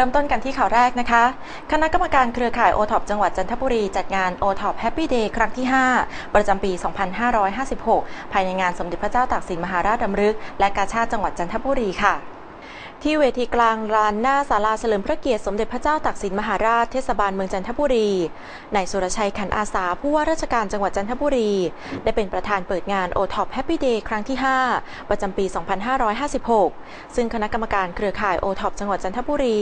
ริ่มต้นกันที่ข่าวแรกนะคะ คณะกรรมการเครือข่ายโอท็อปจังหวัดจันทบุรีจัดงานโอท็อปแฮปปี้เดย์ครั้งที่ 5 ประจำปี 2556 ภายในงานสมเด็จพระเจ้าตากสินมหาราชดำรึก และกาชาติจังหวัดจันทบุรีค่ะ ที่เวทีกลางลานหน้าศาลาเฉลิมพระเกียรติสมเด็จพระเจ้าตากสินมหาราชเทศบาลเมืองจันทบุรี นายสุรชัยขันอาสาผู้ว่าราชการจังหวัดจันทบุรี ได้เป็นประธานเปิดงาน o t o p Happy Day ครั้งที่ 5 ประจำปี 2556 ซึ่งคณะกรรมการเครือข่าย o t o p จังหวัดจันทบุรี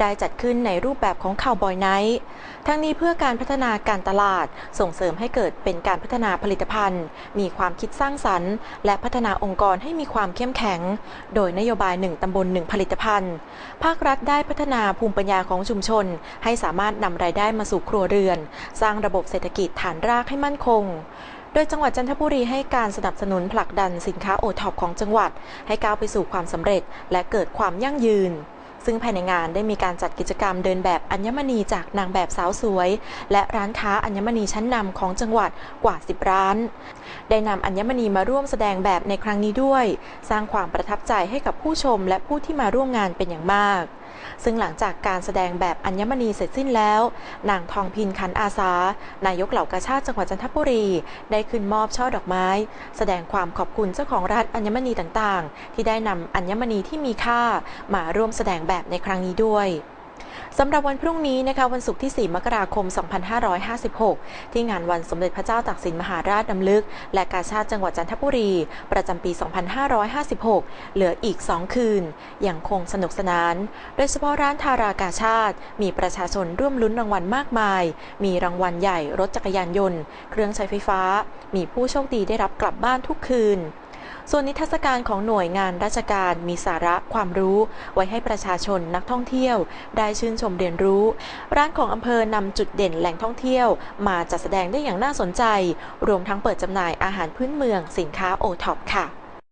ได้จัดขึ้นในรูปแบบของข่าวบอยไนท์ทั้งนี้เพื่อการพัฒนาการตลาดส่งเสริมให้เกิดเป็นการพัฒนาผลิตภัณฑ์ มีความคิดสร้างสรรค์ และพัฒนาองค์กรให้มีความเข้มแข็ง โดยนโยบาย1ตำบลน1ผลิตภัณฑ์ ภาครัฐได้พัฒนาภูมิปัญญาของชุมชน ให้สามารถนำรายได้มาสู่ครัวเรือน สร้างระบบเศรษฐกิจฐานรากให้มั่นคงโดยจังหวัดจันทบุรีให้การสนับสนุนผลักดันสินค้าโอท็อปของจังหวัด ให้ก้าวไปสู่ความสำเร็จและเกิดความยั่งยืน ซึ่งภายในงานได้มีการจัดกิจกรรมเดินแบบอัญมณีจากนางแบบสาวสวย และร้านค้าอัญมณีชั้นนำของจังหวัดกว่า 10 ร้าน ได้นำอัญมณีมาร่วมแสดงแบบในครั้งนี้ด้วย สร้างความประทับใจให้กับผู้ชมและผู้ที่มาร่วมงานเป็นอย่างมาก ซึ่งหลังจากการแสดงแบบอัญมณีเสร็จสิ้นแล้ว นางทองพินขันอาสา นายกเหล่ากาชาติจังหวัดจันทบุรี ได้ขึ้นมอบช่อดอกไม้ แสดงความขอบคุณเจ้าของร้านอัญมณีต่างๆ ที่ได้นำอัญมณีที่มีค่ามาร่วมแสดงแบบในครั้งนี้ด้วย สำหรับวันพรุ่งนี้นะคะวันศุกร์ที่ 4 มกราคม 2556 ที่งานวันสมเด็จพระเจ้าตากสินมหาราชดำลึก และกาชาติจังหวัดจันทบุรี ประจำปี 2556 เหลืออีก 2 คืน อย่างคงสนุกสนาน โดยเฉพาะร้านทารากาชาติ มีประชาชนร่วมลุ้นรางวัลมากมาย มีรางวัลใหญ่รถจักรยานยนต์ เครื่องใช้ไฟฟ้า มีผู้โชคดีได้รับกลับบ้านทุกคืน ส่วนนิทรรศการของหน่วยงานราชการมีสาระความรู้ ไว้ให้ประชาชนนักท่องเที่ยว ได้ชื่นชมเรียนรู้ ร้านของอำเภอนำจุดเด่นแหล่งท่องเที่ยว มาจัดแสดงได้อย่างน่าสนใจ รวมทั้งเปิดจำหน่ายอาหารพื้นเมืองสินค้าโอท็อปค่ะ